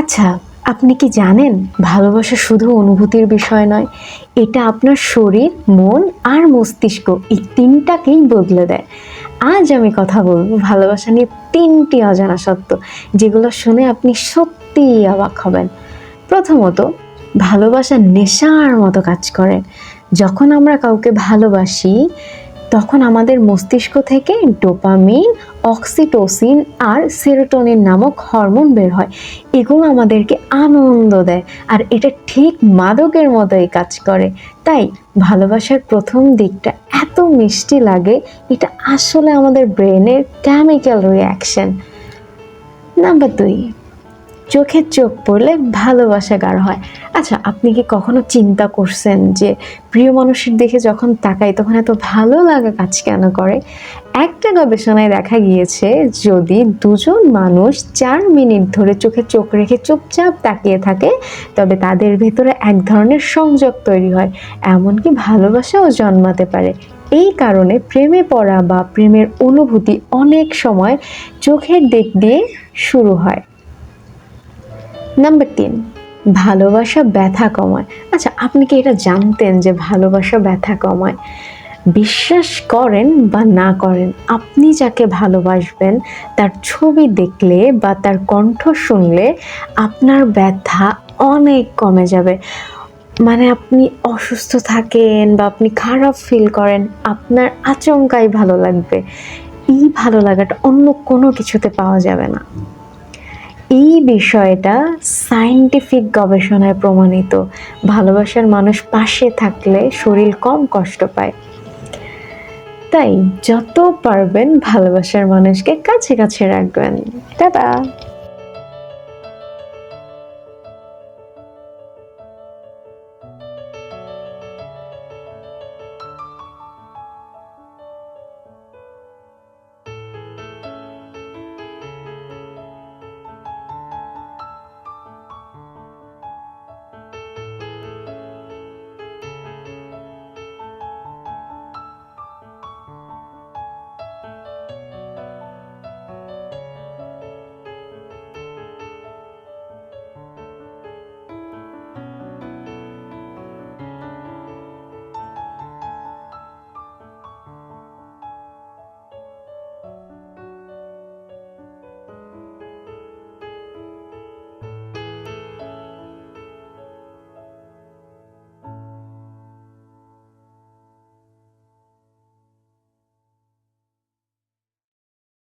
আচ্ছা আপনি কি জানেন ভালোবাসা শুধু অনুভূতির বিষয় নয়, এটা আপনার শরীর, মন আর মস্তিষ্ক এই তিনটাকেই বদলে দেয়। আজ আমি কথা বলব ভালোবাসা নিয়ে তিনটি অজানা সত্য, যেগুলো শুনে আপনি সত্যিই অবাক হবেন। প্রথমত, ভালোবাসা নেশার মতো কাজ করে। যখন আমরা কাউকে ভালোবাসি তখন আমাদের মস্তিষ্ক থেকে ডোপামিন, অক্সিটোসিন আর সেরোটোনিন নামক হরমোন বের হয়। এগুলো আমাদেরকে আনন্দ দেয় আর এটা ঠিক মাদকের মতোই কাজ করে। তাই ভালোবাসার প্রথম দিকটা এত মিষ্টি লাগে, এটা আসলে আমাদের ব্রেনের কেমিক্যাল রিয়াকশন নাম্বার দুই চোখে চোখ পড়লে ভালোবাসা গাঢ় হয়। আচ্ছা আপনি কি কখনো চিন্তা করছেন যে প্রিয় মানুষের দেখে যখন তাকাই তখন এত ভালো লাগা কাজ কেন করে? একটা গবেষণায় দেখা গিয়েছে যদি দুজন মানুষ চার মিনিট ধরে চোখে চোখ রেখে চুপচাপ তাকিয়ে থাকে, তবে তাদের ভেতরে এক ধরনের সংযোগ তৈরি হয়, এমনকি ভালোবাসাও জন্মাতে পারে। এই কারণে প্রেমে পড়া বা প্রেমের অনুভূতি অনেক সময় চোখের দিক দিয়ে শুরু হয়। নাম্বার তিন, ভালোবাসা ব্যথা কমায়। আচ্ছা আপনি কি এটা জানতেন যে ভালোবাসা ব্যথা কমায়? বিশ্বাস করেন বা না করেন, আপনি যাকে ভালোবাসবেন, তার ছবি দেখলে বা তার কণ্ঠ শুনলে আপনার ব্যথা অনেক কমে যাবে। মানে আপনি অসুস্থ থাকেন বা আপনি খারাপ ফিল করেন, আপনার আচমকাই ভালো লাগবে। এই ভালো লাগাটা অন্য কোনো কিছুতে পাওয়া যাবে না। এই বিষয়টা সায়েন্টিফিক গবেষণায় প্রমাণিত। ভালোবাসার মানুষ পাশে থাকলে শরীর কম কষ্ট পায়। তাই যত পারবেন ভালোবাসার মানুষকে কাছে কাছে রাখবেন। টাটা!